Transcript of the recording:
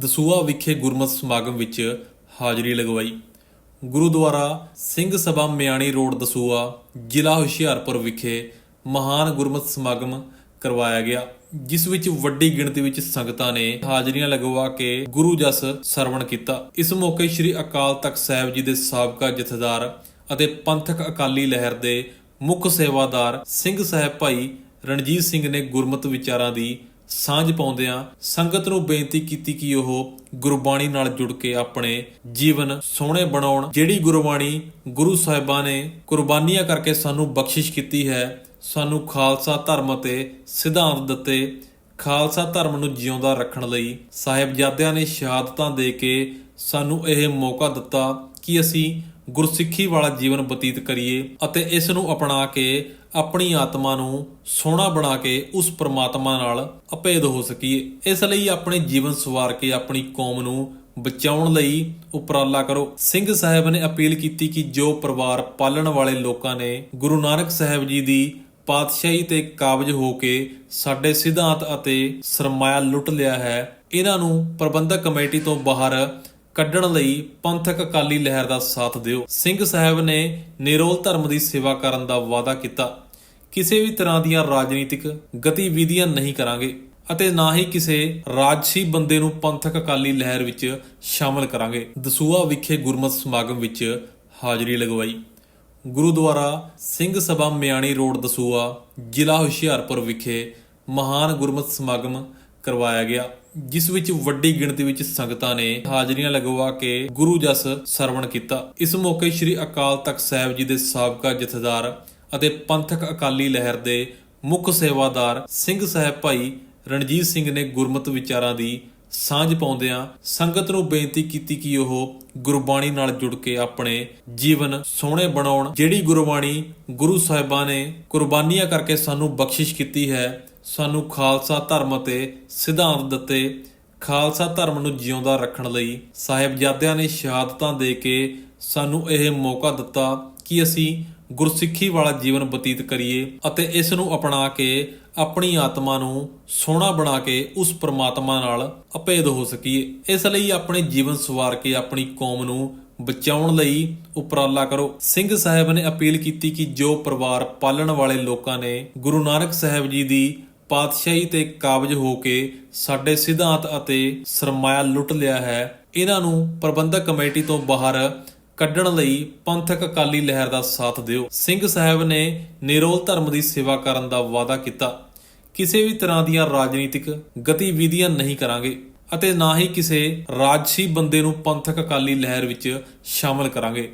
ਦਸੂਆ ਵਿਖੇ ਗੁਰਮਤਿ ਸਮਾਗਮ ਵਿੱਚ ਹਾਜ਼ਰੀ ਲਗਵਾਈ। ਗੁਰਦੁਆਰਾ ਸਿੰਘ ਸਭਾ ਮਿਆਣੀ ਰੋਡ ਦਸੂਆ ਜ਼ਿਲ੍ਹਾ ਹੁਸ਼ਿਆਰਪੁਰ ਵਿਖੇ ਮਹਾਨ ਗੁਰਮਤਿ ਸਮਾਗਮ ਕਰਵਾਇਆ ਗਿਆ, ਜਿਸ ਵਿੱਚ ਵੱਡੀ ਗਿਣਤੀ ਵਿੱਚ ਸੰਗਤਾਂ ਨੇ ਹਾਜ਼ਰੀਆਂ ਲਗਵਾ ਕੇ ਗੁਰੂ ਜਸ ਸਰਵਣ ਕੀਤਾ। ਇਸ ਮੌਕੇ ਸ੍ਰੀ ਅਕਾਲ ਤਖਤ ਸਾਹਿਬ ਜੀ ਦੇ ਸਾਬਕਾ ਜਥੇਦਾਰ ਅਤੇ ਪੰਥਕ ਅਕਾਲੀ ਲਹਿਰ ਦੇ ਮੁੱਖ ਸੇਵਾਦਾਰ ਸਿੰਘ ਸਾਹਿਬ ਭਾਈ ਰਣਜੀਤ ਸਿੰਘ ਨੇ ਗੁਰਮਤਿ ਵਿਚਾਰਾਂ ਦੀ ਸਾਂਝ ਪਾਉਂਦਿਆਂ ਸੰਗਤ ਨੂੰ ਬੇਨਤੀ ਕੀਤੀ ਕਿ ਉਹ ਗੁਰਬਾਣੀ ਨਾਲ ਜੁੜ ਕੇ ਆਪਣੇ ਜੀਵਨ ਸੋਹਣੇ ਬਣਾਉਣ। ਜਿਹੜੀ ਗੁਰਬਾਣੀ ਗੁਰੂ ਸਾਹਿਬਾਂ ਨੇ ਕੁਰਬਾਨੀਆਂ ਕਰਕੇ ਸਾਨੂੰ ਬਖਸ਼ਿਸ਼ ਕੀਤੀ ਹੈ, ਸਾਨੂੰ ਖਾਲਸਾ ਧਰਮ ਅਤੇ ਸਿਧਾਂਤ ਦਿੱਤੇ। ਖਾਲਸਾ ਧਰਮ ਨੂੰ ਜਿਉਂਦਾ ਰੱਖਣ ਲਈ ਸਾਹਿਬਜ਼ਾਦਿਆਂ ਨੇ ਸ਼ਹਾਦਤਾਂ ਦੇ ਕੇ ਸਾਨੂੰ ਇਹ ਮੌਕਾ ਦਿੱਤਾ ਕਿ ਅਸੀਂ ਗੁਰਸਿੱਖੀ ਵਾਲਾ ਜੀਵਨ ਬਤੀਤ ਕਰੀਏ ਅਤੇ ਇਸ ਨੂੰ ਅਪਣਾ ਕੇ ਆਪਣੀ ਆਤਮਾ ਨੂੰ ਸੋਹਣਾ ਬਣਾ ਕੇ ਉਸ ਪ੍ਰਮਾਤਮਾ ਨਾਲ ਅਭੇਦ ਹੋ ਸਕੀਏ। ਇਸ ਲਈ ਆਪਣੇ ਜੀਵਨ ਸਵਾਰ ਕੇ ਆਪਣੀ ਕੌਮ ਨੂੰ ਬਚਾਉਣ ਲਈ ਉਪਰਾਲਾ ਕਰੋ। ਸਿੰਘ ਸਾਹਿਬ ਨੇ ਅਪੀਲ ਕੀਤੀ ਕਿ ਜੋ ਪਰਿਵਾਰ ਪਾਲਣ ਵਾਲੇ ਲੋਕਾਂ ਨੇ ਗੁਰੂ ਨਾਨਕ ਸਾਹਿਬ ਜੀ ਦੀ ਪਾਤਸ਼ਾਹੀ ਤੇ ਕਾਬਜ ਹੋ ਕੇ ਸਾਡੇ ਸਿਧਾਂਤ ਅਤੇ ਸਰਮਾਇਆ ਲੁੱਟ ਲਿਆ ਹੈ, ਇਹਨਾਂ ਨੂੰ ਪ੍ਰਬੰਧਕ ਕਮੇਟੀ ਤੋਂ ਬਾਹਰ ਕੱਢਣ ਲਈ ਪੰਥਕ ਅਕਾਲੀ ਲਹਿਰ ਦਾ ਸਾਥ ਦਿਓ। ਸਿੰਘ ਸਾਹਿਬ ਨੇ ਨਿਰੋਲ ਧਰਮ ਦੀ ਸੇਵਾ ਕਰਨ ਦਾ ਵਾਅਦਾ ਕੀਤਾ। ਕਿਸੇ ਵੀ ਤਰ੍ਹਾਂ ਦੀਆਂ ਰਾਜਨੀਤਿਕ ਗਤੀਵਿਧੀਆਂ ਨਹੀਂ ਕਰਾਂਗੇ ਅਤੇ ਨਾ ਹੀ ਕਿਸੇ ਰਾਜਸੀ ਬੰਦੇ ਨੂੰ ਪੰਥਕ ਅਕਾਲੀ ਲਹਿਰ ਵਿੱਚ ਸ਼ਾਮਲ ਕਰਾਂਗੇ। ਦਸੂਆ ਵਿਖੇ ਗੁਰਮਤਿ ਸਮਾਗਮ ਵਿੱਚ ਹਾਜ਼ਰੀ ਲਗਵਾਈ। ਗੁਰਦੁਆਰਾ ਸਿੰਘ ਸਭਾ ਮਿਆਣੀ ਰੋਡ ਦਸੂਆ ਜ਼ਿਲ੍ਹਾ ਹੁਸ਼ਿਆਰਪੁਰ ਵਿਖੇ ਮਹਾਨ ਗੁਰਮਤਿ ਸਮਾਗਮ ਕਰਵਾਇਆ ਗਿਆ, ਜਿਸ ਵਿੱਚ ਵੱਡੀ ਗਿਣਤੀ ਵਿੱਚ ਸੰਗਤਾਂ ਨੇ ਹਾਜ਼ਰੀਆਂ ਲਗਵਾ ਕੇ ਗੁਰੂ ਜਸ ਸਰਵਣ ਕੀਤਾ। ਇਸ ਮੌਕੇ ਸ੍ਰੀ ਅਕਾਲ ਤਖਤ ਸਾਹਿਬ ਜੀ ਦੇ ਸਾਬਕਾ ਜਥੇਦਾਰ ਅਤੇ ਪੰਥਕ ਅਕਾਲੀ ਲਹਿਰ ਦੇ ਮੁੱਖ ਸੇਵਾਦਾਰ ਸਿੰਘ ਸਾਹਿਬ ਭਾਈ ਰਣਜੀਤ ਸਿੰਘ ਨੇ ਗੁਰਮਤਿ ਵਿਚਾਰਾਂ ਦੀ ਸਾਂਝ ਪਾਉਂਦਿਆਂ ਸੰਗਤ ਨੂੰ ਬੇਨਤੀ ਕੀਤੀ ਕਿ ਉਹ ਗੁਰਬਾਣੀ ਨਾਲ ਜੁੜ ਕੇ ਆਪਣੇ ਜੀਵਨ ਸੋਹਣੇ ਬਣਾਉਣ। ਜਿਹੜੀ ਗੁਰਬਾਣੀ ਗੁਰੂ ਸਾਹਿਬਾਂ ਨੇ ਕੁਰਬਾਨੀਆਂ ਕਰਕੇ ਸਾਨੂੰ ਬਖਸ਼ਿਸ਼ ਕੀਤੀ ਹੈ, ਸਾਨੂੰ ਖਾਲਸਾ ਧਰਮ ਅਤੇ ਸਿਧਾਂਤ ਦਿੱਤੇ ਖਾਲਸਾ ਧਰਮ ਨੂੰ ਜਿਉਂਦਾ ਰੱਖਣ ਲਈ ਸਾਹਿਬਜ਼ਾਦਿਆਂ ਨੇ ਸ਼ਹਾਦਤਾਂ ਦੇ ਕੇ ਸਾਨੂੰ ਇਹ ਮੌਕਾ ਦਿੱਤਾ ਕਿ ਅਸੀਂ ਗੁਰਸਿੱਖੀ ਵਾਲਾ ਜੀਵਨ ਬਤੀਤ ਕਰੀਏ ਅਤੇ ਇਸ ਨੂੰ ਅਪਣਾ ਕੇ ਆਪਣੀ ਆਤਮਾ ਨੂੰ ਸੋਹਣਾ ਬਣਾ ਕੇ ਉਸ ਪ੍ਰਮਾਤਮਾ ਨਾਲ ਅਭੇਦ ਹੋ ਸਕੀਏ। ਇਸ ਲਈ ਆਪਣੇ ਜੀਵਨ ਸਵਾਰ ਕੇ ਆਪਣੀ ਕੌਮ ਨੂੰ ਬਚਾਉਣ ਲਈ ਉਪਰਾਲਾ ਕਰੋ। ਸਿੰਘ ਸਾਹਿਬ ਨੇ ਅਪੀਲ ਕੀਤੀ ਕਿ ਜੋ ਪਰਿਵਾਰ ਪਾਲਣ ਵਾਲੇ ਲੋਕਾਂ ਨੇ ਗੁਰੂ ਨਾਨਕ ਸਾਹਿਬ ਜੀ ਦੀ ਪਾਤਸ਼ਾਹੀ ਤੇ ਕਾਬਜ ਹੋ ਕੇ ਸਾਡੇ ਸਿਧਾਂਤ ਅਤੇ ਸਰਮਾਇਆ ਲੁੱਟ ਲਿਆ ਹੈ, ਇਹਨਾਂ ਨੂੰ ਪ੍ਰਬੰਧਕ ਕਮੇਟੀ ਤੋਂ ਬਾਹਰ ਕੱਢਣ ਲਈ ਪੰਥਕ ਅਕਾਲੀ ਲਹਿਰ ਦਾ ਸਾਥ ਦਿਓ। ਸਿੰਘ ਸਾਹਿਬ ਨੇ ਨਿਰੋਲ ਧਰਮ ਦੀ ਸੇਵਾ ਕਰਨ ਦਾ ਵਾਅਦਾ ਕੀਤਾ। ਕਿਸੇ ਵੀ ਤਰ੍ਹਾਂ ਦੀਆਂ ਰਾਜਨੀਤਿਕ ਗਤੀਵਿਧੀਆਂ ਨਹੀਂ ਕਰਾਂਗੇ ਅਤੇ ਨਾ ਹੀ ਕਿਸੇ ਰਾਜਸੀ ਬੰਦੇ ਨੂੰ ਪੰਥਕ ਅਕਾਲੀ ਲਹਿਰ ਵਿੱਚ ਸ਼ਾਮਲ ਕਰਾਂਗੇ।